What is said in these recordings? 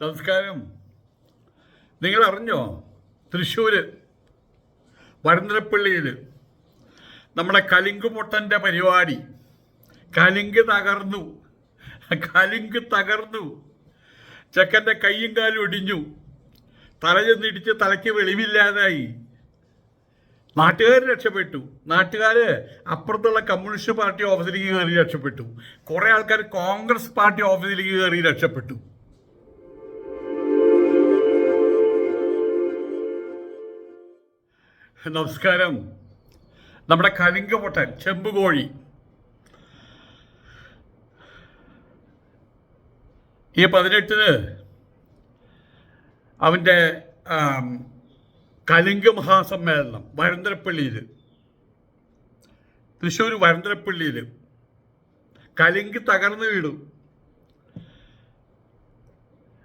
നമസ്കാരം. നിങ്ങൾ അറിഞ്ഞോ തൃശ്ശൂര് വരന്തരപ്പള്ളിയിൽ നമ്മുടെ കലിങ്കുമുട്ടന്റെ പരിപാടി. കലിങ്ക് തകർന്നു. കലിങ്ക് തകർന്നു. ചെക്കന്റെ കൈയും കാലും ഒടിഞ്ഞു തല ചെന്നിടിച്ച് തലയ്ക്ക് വെളിവില്ലാതായി. നാട്ടുകാർ രക്ഷപ്പെട്ടു. നാട്ടുകാർ അപ്പുറത്തുള്ള കമ്മ്യൂണിസ്റ്റ് പാർട്ടി ഓഫീസിലേക്ക് കയറി രക്ഷപ്പെട്ടു. കുറേ ആൾക്കാർ കോൺഗ്രസ് പാർട്ടി ഓഫീസിലേക്ക് കയറി രക്ഷപ്പെട്ടു. നമസ്കാരം. നമ്മുടെ കലിംഗ പൊട്ടൻ ചെമ്പുകോഴി. ഈ പതിനെട്ടിന് അവന്റെ കലിംഗ മഹാസമ്മേളനം വരന്തരപ്പള്ളിയിൽ തൃശ്ശൂർ വരന്തരപ്പള്ളിയിൽ കലിങ്ക് തകർന്നു വീണു.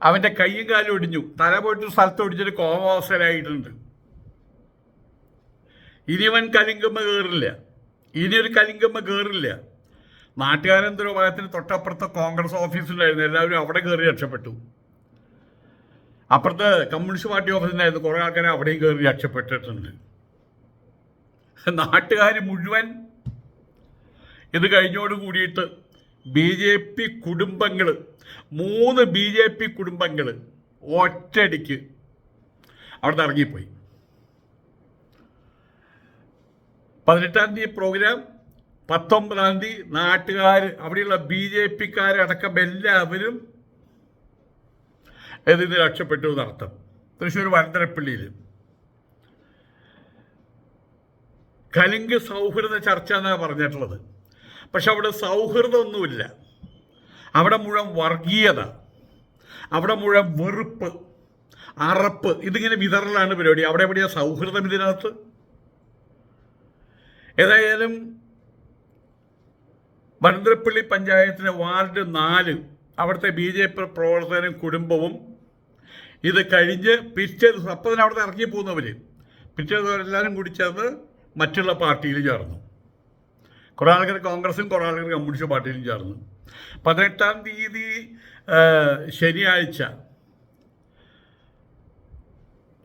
അവന്റെ കൈയും കാലും ഒടിഞ്ഞു തല പോയിട്ട് സ്ഥലത്ത് ഒടിച്ചിട്ട് കോമാവസ്ഥയിലായിട്ടുണ്ട് ഇനി കലിംഗമ്മ കയറില്ല. ഇനിയൊരു കലിംഗമ്മ കയറില്ല. നാട്ടുകാരെന്തോ ഭാഗത്തിന് തൊട്ടപ്പുറത്തെ കോൺഗ്രസ് ഓഫീസിലായിരുന്നു. എല്ലാവരും അവിടെ കയറി രക്ഷപ്പെട്ടു. അപ്പുറത്തെ കമ്മ്യൂണിസ്റ്റ് പാർട്ടി ഓഫീസിലായിരുന്നു. കുറേ ആൾക്കാരെ അവിടെയും കയറി രക്ഷപ്പെട്ടിട്ടുണ്ട്. നാട്ടുകാർ മുഴുവൻ ഇത് കഴിഞ്ഞോട് കൂടിയിട്ട് ബി ജെ പി കുടുംബങ്ങൾ മൂന്ന് ബി ജെ പി കുടുംബങ്ങൾ ഒറ്റയടിക്ക് നിന്ന് ഇറങ്ങിപ്പോയി. പതിനെട്ടാം തീയതി പ്രോഗ്രാം പത്തൊമ്പതാം തീയതി നാട്ടുകാർ അവിടെയുള്ള ബി ജെ പിക്കാരടക്കം എല്ലാവരും ഇതിന് രക്ഷപ്പെട്ടു എന്നർത്ഥം തൃശ്ശൂർ വരന്തരപ്പള്ളിയിൽ കലിംഗ സൗഹൃദ ചർച്ച എന്നാണ് പറഞ്ഞിട്ടുള്ളത്. പക്ഷെ അവിടെ സൗഹൃദമൊന്നുമില്ല. അവിടെ മുഴുവൻ വർഗീയത അവിടെ മുഴുവൻ വെറുപ്പ് അറപ്പ് ഇതിങ്ങനെ വിതറലാണ് പരിപാടി. അവിടെ എവിടെയാണ് സൗഹൃദം ഇതിനകത്ത്? ഏതായാലും വരന്തരപ്പള്ളി പഞ്ചായത്തിലെ വാർഡ് നാല് അവിടുത്തെ ബി ജെ പി പ്രവർത്തകരും കുടുംബവും ഇത് കഴിഞ്ഞ് പിറ്റേ ദിവസം അപ്പം തന്നെ അവിടുത്തെ ഇറങ്ങി പോകുന്നവർ പിറ്റേ ദിവസം എല്ലാവരും കൂടി ചേർന്ന് മറ്റുള്ള പാർട്ടിയിൽ ചേർന്നു. കുറേ ആൾക്കാർ കോൺഗ്രസും കുറേ ആൾക്കാർ കമ്മ്യൂണിസ്റ്റ് പാർട്ടിയിലും ചേർന്നു. പതിനെട്ടാം തീയതി ശനിയാഴ്ച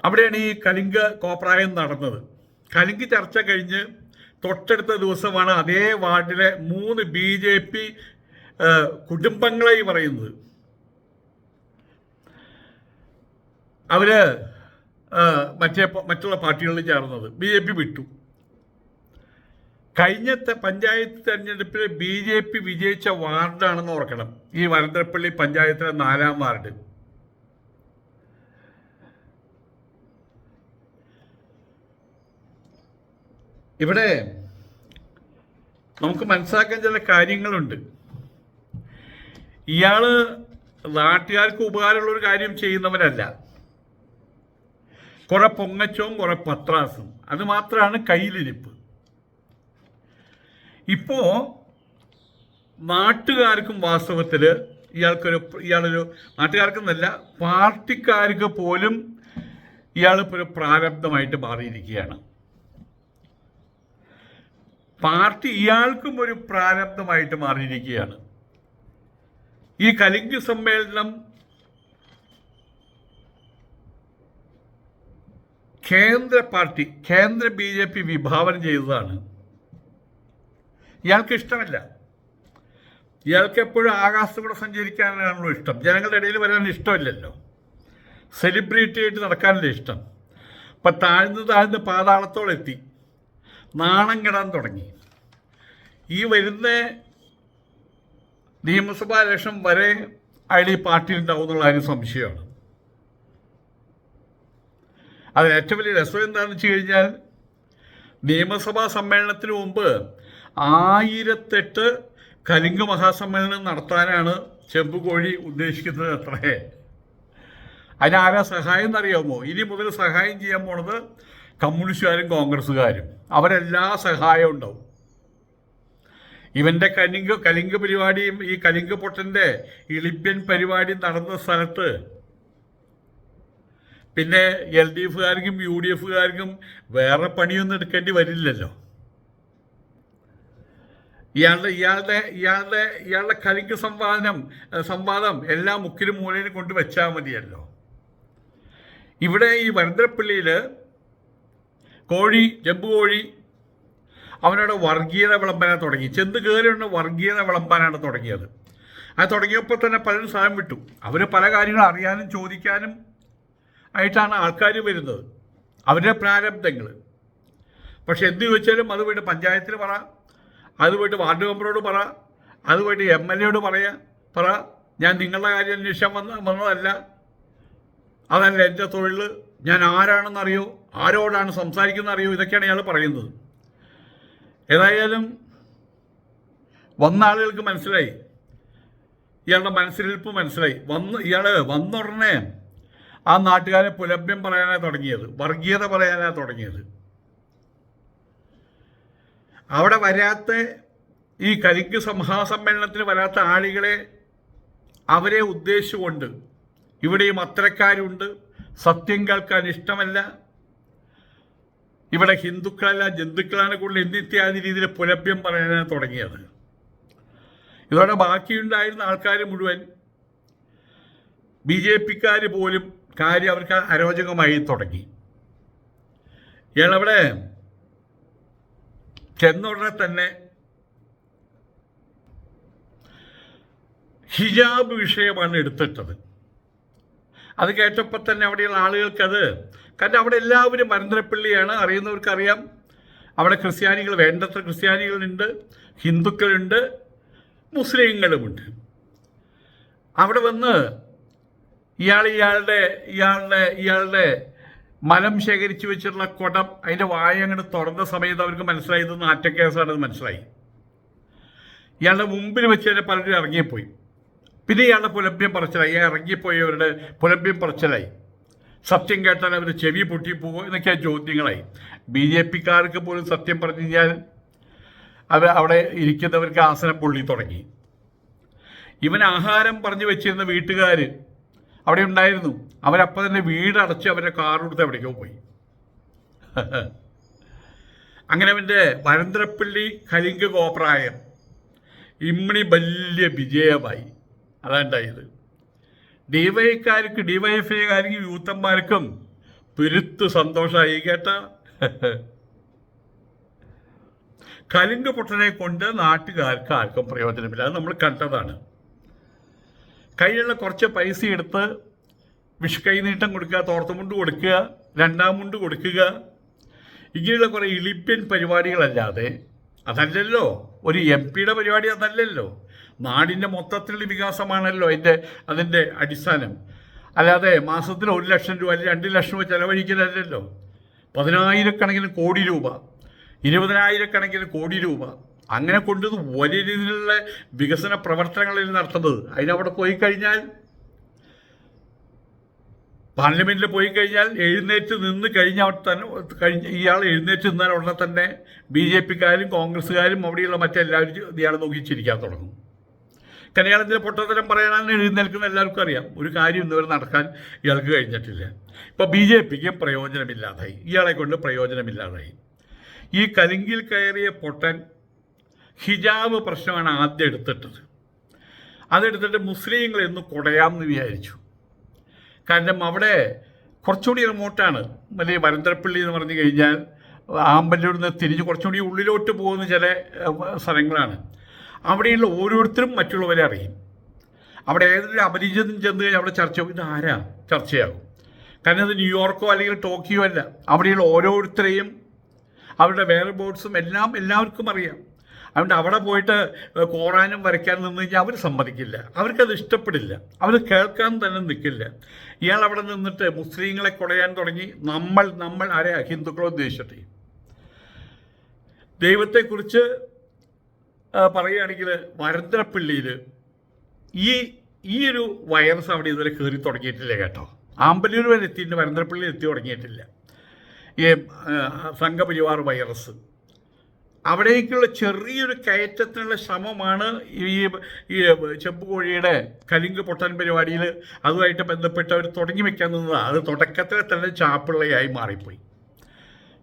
അവിടെയാണ് ഈ കലിംഗ കോപ്രായം നടന്നത്. കലിംഗ് ചർച്ച കഴിഞ്ഞ് തൊട്ടടുത്ത ദിവസമാണ് അതേ വാർഡിലെ മൂന്ന് ബി ജെ പി കുടുംബങ്ങളായി പറയുന്നത്. അവർ മറ്റേ മറ്റുള്ള പാർട്ടികളിൽ ചേർന്നത്. ബി ജെ പി വിട്ടു. കഴിഞ്ഞ പഞ്ചായത്ത് തെരഞ്ഞെടുപ്പിൽ ബി ജെ പി വിജയിച്ച വാർഡാണെന്ന് ഓർക്കണം. ഈ വരന്തരപ്പള്ളി പഞ്ചായത്തിലെ നാലാം വാർഡ്. ഇവിടെ നമുക്ക് മനസ്സിലാക്കാൻ ചില കാര്യങ്ങളുണ്ട്. ഇയാൾ നാട്ടുകാർക്ക് ഉപകാരമുള്ള ഒരു കാര്യം ചെയ്യുന്നവരല്ല. കുറെ പൊങ്ങച്ചവും കുറെ പത്രാസും. അത് മാത്രമാണ് കയ്യിലിരിപ്പ്. ഇപ്പോ നാട്ടുകാർക്കും വാസ്തവത്തിൽ ഇയാൾക്കൊരു ഇയാളൊരു നാട്ടുകാർക്കെന്നല്ല പാർട്ടിക്കാർക്ക് പോലും ഇയാളിപ്പോൾ ഒരു പ്രാരബ്ധമായിട്ട് മാറിയിരിക്കുകയാണ്. പാർട്ടി ഇയാൾക്കും ഒരു പ്രാരബ്ധമായിട്ട് മാറിയിരിക്കുകയാണ്. ഈ കലിംഗ സമ്മേളനം കേന്ദ്ര പാർട്ടി കേന്ദ്ര ബി ജെ പി വിഭാവനം ചെയ്തതാണ്. ഇയാൾക്ക് ഇഷ്ടമല്ല. ഇയാൾക്ക് എപ്പോഴും ആകാശത്തൂടെ സഞ്ചരിക്കാനാണല്ലോ ഇഷ്ടം. ജനങ്ങളുടെ ഇടയിൽ വരാൻ ഇഷ്ടമില്ലല്ലോ. സെലിബ്രിറ്റി ആയിട്ട് നടക്കാനല്ലേ ഇഷ്ടം. അപ്പം താഴ്ന്ന് താഴ്ന്ന് പാതാളത്തോളം എത്തി നാണം കെടാൻ തുടങ്ങി. ഈ വരുന്ന നിയമസഭാ ഇലക്ഷൻ വരെ അയാൾ ഈ പാർട്ടിയിൽ ഉണ്ടാവും എന്നുള്ള കാര്യം സംശയമാണ്. അതിൽ ഏറ്റവും വലിയ രസം എന്താണെന്ന് വെച്ച് കഴിഞ്ഞാൽ നിയമസഭാ സമ്മേളനത്തിന് മുമ്പ് ആയിരത്തെട്ട് കലിംഗ മഹാസമ്മേളനം നടത്താനാണ് ചെമ്പുകോഴി ഉദ്ദേശിക്കുന്നത് അത്രേ. അതിനാരാ സഹായം എന്നറിയാമോ? ഇനി മുതൽ സഹായം ചെയ്യാൻ പോണത് കമ്മ്യൂണിസ്റ്റുകാരും കോൺഗ്രസ്സുകാരും. അവരെല്ലാ സഹായവും ഉണ്ടാവും. ഇവന്റെ കലിംഗ കലിംഗ പരിപാടിയും ഈ കലിംഗ പൊട്ടന്റെ ഇളിപ്യൻ പരിപാടി നടന്ന സ്ഥലത്ത് പിന്നെ എൽ ഡി എഫുകാർക്കും യു ഡി എഫുകാർക്കും വേറെ പണിയൊന്നും എടുക്കേണ്ടി വരില്ലല്ലോ. ഇയാളുടെ ഇയാളുടെ ഇയാളുടെ ഇയാളുടെ കലിക്ക് സംവാദനം സംവാദം എല്ലാ മുക്കിലും മൂലയിലും കൊണ്ട് വെച്ചാൽ മതിയല്ലോ. ഇവിടെ ഈ വരന്തരപ്പള്ളിയിൽ കോഴി ജമ്പുകോഴി അവനോട് വർഗീയത വിളമ്പാനാണ് തുടങ്ങി. ചെന്ത് കയറിയുണ്ട് വർഗീയത വിളമ്പാനാണ് തുടങ്ങിയത്. അത് തുടങ്ങിയപ്പോൾ തന്നെ പലരും സ്ഥലം വിട്ടു. അവർ പല കാര്യങ്ങളും അറിയാനും ചോദിക്കാനും ആയിട്ടാണ് ആൾക്കാർ വരുന്നത്. അവരുടെ പ്രാരബ്ധങ്ങൾ. പക്ഷെ എന്ത് ചോദിച്ചാലും അത് പോയിട്ട് പഞ്ചായത്തിൽ പറ. അത് പോയിട്ട് വാർഡ് മെമ്പറോട് പറ. അത് പോയിട്ട് എം എൽ എയോട് പറയാ. പറ. ഞാൻ നിങ്ങളുടെ കാര്യം അന്വേഷിക്കാൻ വന്ന വന്നതല്ല. അതല്ല എന്റെ തൊഴിൽ. ഞാൻ ആരാണെന്നറിയോ? ആരോടാണ് സംസാരിക്കുന്ന അറിയോ ഇതൊക്കെയാണ് ഇയാൾ പറയുന്നത്. ഏതായാലും വന്ന ആളുകൾക്ക് മനസ്സിലായി. ഇയാളുടെ മനസ്സിലിരിപ്പ് മനസ്സിലായി. വന്ന് ഇയാൾ വന്ന ഉടനെ ആ നാട്ടുകാരെ പുലഭ്യം പറയാനാണ് തുടങ്ങിയത്. വർഗീയത പറയാനാണ് തുടങ്ങിയത്. അവിടെ വരാത്ത ഈ കരിക്ക് സംഹാസമ്മേളനത്തിന് വരാത്ത ആളുകളെ അവരെ ഉദ്ദേശിച്ചുകൊണ്ട് ഇവിടെയും അത്തരക്കാരുണ്ട്. സത്യം കേൾക്കാൻ ഇഷ്ടമല്ല. ഇവിടെ ഹിന്ദുക്കളല്ല ജന്തുക്കളാണ് കൂടുതൽ എന്നിത്യാദി രീതിയിൽ പുലഭ്യം പറയാനാണ് തുടങ്ങിയത്. ഇതോടെ ബാക്കിയുണ്ടായിരുന്ന ആൾക്കാർ മുഴുവൻ ബി ജെ പിക്കാർ പോലും കാര്യം അവർക്ക് അരോചകമായി തുടങ്ങി. ഇയാളവിടെ ചെന്നുടനെ തന്നെ ഹിജാബ് വിഷയമാണ് എടുത്തിട്ടത്. അത് കേട്ടപ്പോൾ തന്നെ അവിടെയുള്ള ആളുകൾക്കത് കാരണം അവിടെ എല്ലാവരും മരന്തരപ്പള്ളിയാണ് അറിയുന്നവർക്കറിയാം. അവിടെ ക്രിസ്ത്യാനികൾ വേണ്ടത്ര ക്രിസ്ത്യാനികളുണ്ട് ഹിന്ദുക്കളുണ്ട് മുസ്ലിങ്ങളുമുണ്ട്. അവിടെ വന്ന് ഇയാൾ ഇയാളുടെ ഇയാളുടെ ഇയാളുടെ മലം ശേഖരിച്ചു വെച്ചിട്ടുള്ള കുടം അതിന്റെ വായ അങ്ങോട്ട് തുറന്ന സമയത്ത് അവർക്ക് മനസ്സിലായി. ഇത് നാറ്റക്കേസാണെന്ന് മനസ്സിലായി. ഇയാളുടെ മുമ്പിൽ വെച്ച് തന്നെ പലരും ഇറങ്ങിപ്പോയി. പിന്നെ ഇയാളുടെ പുലപ്പ്യം പറച്ചിലായി ഇറങ്ങിപ്പോയവരുടെ പുലപ്പ്യം പറച്ചിലായി. സത്യം കേട്ടാൽ അവർ ചെവി പൊട്ടിപ്പോകുമോ എന്നൊക്കെ ചോദ്യങ്ങളായി. ബി ജെ പിക്കാർക്ക് പോലും സത്യം പറഞ്ഞു കഴിഞ്ഞാൽ അവർ അവിടെ ഇരിക്കുന്നവർക്ക് ആസനം പൊള്ളി തുടങ്ങി. ഇവൻ ആഹാരം പറഞ്ഞു വെച്ചിരുന്ന വീട്ടുകാർ അവിടെ ഉണ്ടായിരുന്നു. അവരപ്പം തന്നെ വീടടച്ച് അവരെ കാറെടുത്ത് എവിടേക്കോ പോയി. അങ്ങനെ അവന്റെ വരന്തരപ്പള്ളി കലിംഗ് കോപ്രായം ഇമ്മണി വലിയ വിജയമായി. അതാണ്ടായത് ഡിവൈക്കാർക്ക് ഡിവൈഎഫ്ഐക്കാർക്കും യൂത്തന്മാർക്കും പെരുത്ത് സന്തോഷമായി. കേട്ട. കലിംഗ് പൊട്ടനെ കൊണ്ട് നാട്ടുകാർക്ക് ആർക്കും പ്രയോജനമില്ല. അത് നമ്മൾ കണ്ടതാണ്. കയ്യിലുള്ള കുറച്ച് പൈസ എടുത്ത് വിഷ് കൈനീട്ടം കൊടുക്കുക തോർത്തുമുണ്ട് കൊടുക്കുക രണ്ടാം മുണ്ട് കൊടുക്കുക. ഇങ്ങനെയുള്ള കുറേ ഇലിപ്യൻ പരിപാടികളല്ലാതെ അതല്ലല്ലോ. ഒരു എം പിയുടെ പരിപാടി അതല്ലല്ലോ. നാടിന്റെ മൊത്തത്തിലുള്ള വികാസമാണല്ലോ അതിന്റെ അതിന്റെ അടിസ്ഥാനം. അല്ലാതെ മാസത്തിൽ ഒരു ലക്ഷം രൂപ അല്ലെങ്കിൽ രണ്ട് ലക്ഷം രൂപ ചെലവഴിക്കലല്ലല്ലോ. പതിനായിരക്കണക്കിന് കോടി രൂപ ഇരുപതിനായിരക്കണക്കിന് കോടി രൂപ. അങ്ങനെ കൊണ്ട് വലിയ രീതിയിലുള്ള വികസന പ്രവർത്തനങ്ങളിൽ നടത്തുന്നത്. അതിനവിടെ പോയി കഴിഞ്ഞാൽ പാർലമെന്റിൽ പോയി കഴിഞ്ഞാൽ എഴുന്നേറ്റ് നിന്ന് കഴിഞ്ഞ അവിടെ തന്നെ കഴിഞ്ഞ ഇയാൾ എഴുന്നേറ്റ് നിന്നാൽ ഉടനെ തന്നെ ബി ജെ പിക്കാരും കോൺഗ്രസ്സുകാരും അവിടെയുള്ള മറ്റെല്ലാവരും ഇയാളെ നോക്കി ചിരിക്കാൻ തുടങ്ങും. കാരണം പൊട്ടത്തരം പറയാനാണ് എഴുന്നേൽക്കുന്ന എല്ലാവർക്കും അറിയാം. ഒരു കാര്യം ഇന്നുവരെ നടക്കാൻ ഇയാൾക്ക് കഴിഞ്ഞിട്ടില്ല. ഇപ്പോൾ ബി ജെ പിക്ക് പ്രയോജനമില്ലാതായി. ഇയാളെ കൊണ്ട് പ്രയോജനമില്ലാതായി. ഈ കലിങ്കിൽ കയറിയ പൊട്ടൻ ഹിജാബ് പ്രശ്നമാണ് ആദ്യം എടുത്തിട്ടത്. അതെടുത്തിട്ട് മുസ്ലിങ്ങൾ എന്ന് കുടയാമെന്ന് വിചാരിച്ചു. കാരണം അവിടെ കുറച്ചുകൂടി റിമോട്ടാണ്. വലിയ വരന്തരപ്പള്ളി എന്ന് പറഞ്ഞു കഴിഞ്ഞാൽ ആമ്പല്ലൂരിൽ നിന്ന് തിരിഞ്ഞ് കുറച്ചുകൂടി ഉള്ളിലോട്ട് പോകുന്ന ചില സ്ഥലങ്ങളാണ്. അവിടെയുള്ള ഓരോരുത്തരും മറ്റുള്ളവരെ അറിയും. അവിടെ ഏതൊരു അപരിചിതം ചെന്ന് കഴിഞ്ഞാൽ അവിടെ ചർച്ച ഇത് ആരാ ചർച്ചയാകും. കാരണം അത് ന്യൂയോർക്കോ അല്ലെങ്കിൽ ടോക്കിയോ അല്ല. അവിടെയുള്ള ഓരോരുത്തരെയും അവരുടെ വേറെ ബോർഡ്സും എല്ലാം എല്ലാവർക്കും അറിയാം. അതുകൊണ്ട് അവിടെ പോയിട്ട് കോറാനും വരയ്ക്കാൻ നിന്ന് കഴിഞ്ഞാൽ അവർ സമ്മതിക്കില്ല. അവർക്കത് ഇഷ്ടപ്പെടില്ല. അവർ കേൾക്കാൻ തന്നെ നിൽക്കില്ല. ഇയാൾ അവിടെ നിന്നിട്ട് മുസ്ലിങ്ങളെ കൊടയാൻ തുടങ്ങി. നമ്മൾ നമ്മൾ ആരെയാ ഹിന്ദുക്കളോ ഉദ്ദേശിച്ചിട്ട്. ദൈവത്തെക്കുറിച്ച് പറയുകയാണെങ്കിൽ വരന്തരപ്പള്ളിയിൽ ഈ ഈ ഒരു വൈറസ് അവിടെ ഇതുവരെ കയറി തുടങ്ങിയിട്ടില്ല കേട്ടോ. ആമ്പല്ലൂർ വരെ എത്തിയിട്ട് വരന്തരപ്പള്ളി എത്തി തുടങ്ങിയിട്ടില്ല. ഈ സംഘപരിവാർ വൈറസ്. അവിടേക്കുള്ള ചെറിയൊരു കയറ്റത്തിനുള്ള ശ്രമമാണ് ഈ ഈ ചെമ്പുകോഴിയുടെ കലിങ്ക് പൊട്ടൻ പരിപാടിയിൽ അതുമായിട്ട് ബന്ധപ്പെട്ട് അവർ തുടങ്ങി വെക്കാൻ നിന്നത്. അത് തുടക്കത്തിൽ തന്നെ ചാപ്പിള്ളയായി മാറിപ്പോയി.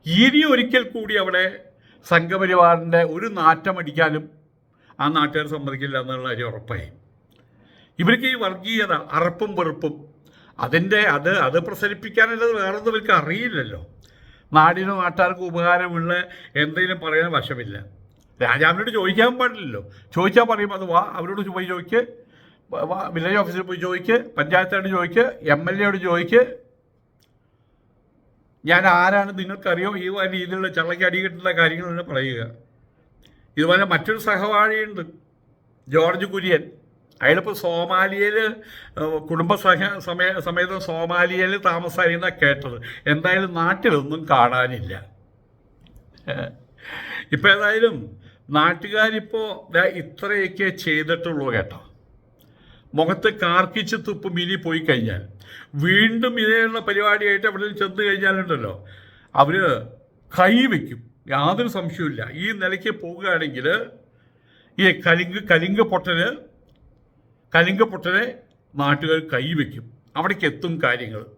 ഇനി ഒരിക്കൽ കൂടി അവിടെ സംഘപരിവാറിന്റെ ഒരു നാറ്റം അടിക്കാനും ആ നാട്ടുകാർ സമ്മതിക്കില്ല എന്നുള്ള കാര്യം ഉറപ്പായി. ഇവർക്ക് ഈ വർഗീയത അറപ്പും വെറുപ്പും അതിന്റെ അത് അത് പ്രസരിപ്പിക്കാനുള്ളത് വേറൊന്നും ഇവർക്ക് അറിയില്ലല്ലോ. നാടിനോ നാട്ടുകാർക്കും ഉപകാരമുള്ള എന്തെങ്കിലും പറയാൻ വശമില്ല. രാജാവിനോട് ചോദിക്കാൻ പാടില്ലല്ലോ. ചോദിച്ചാൽ പറയും അത് വാ അവരോട് പോയി ചോദിക്ക്. വില്ലേജ് ഓഫീസിൽ പോയി ചോദിക്ക്. പഞ്ചായത്തോട് ചോദിക്ക്. എം എൽ എയോട് ചോദിക്ക്. ഞാൻ ആരാണ് നിങ്ങൾക്കറിയോ? ഈ രീതിയിലുള്ള ചള്ളയ്ക്ക് കിട്ടുന്ന തന്നെ പറയുക. ഇതുപോലെ മറ്റൊരു സഹപാഠിയുണ്ട് ജോർജ് കുര്യൻ. അയാളിപ്പോൾ സോമാലിയയിൽ കുടുംബ സമയ സമേതം സോമാലിയയിൽ താമസമായിരുന്ന കേട്ടത്. എന്തായാലും നാട്ടിലൊന്നും കാണാനില്ല. ഇപ്പം ഏതായാലും നാട്ടുകാരിപ്പോൾ ഇത്രയൊക്കെ ചെയ്തിട്ടുള്ളൂ കേട്ടോ. മുഖത്ത് കാർക്കിച്ച് തുപ്പ് മിനി പോയി കഴിഞ്ഞാൽ. വീണ്ടും ഇതേയുള്ള പരിപാടിയായിട്ട് അവിടെ ചെന്ന് കഴിഞ്ഞാലുണ്ടല്ലോ. അവർ കൈവയ്ക്കും യാതൊരു സംശയവുമില്ല. ഈ നിലയ്ക്ക് പോവുകയാണെങ്കിൽ ഈ കലിങ്ക് കലിംഗ പൊട്ടന് കലിംഗ പൊട്ടനെ നാട്ടുകാർ കൈവയ്ക്കും. അവിടേക്ക് എത്തും കാര്യങ്ങൾ.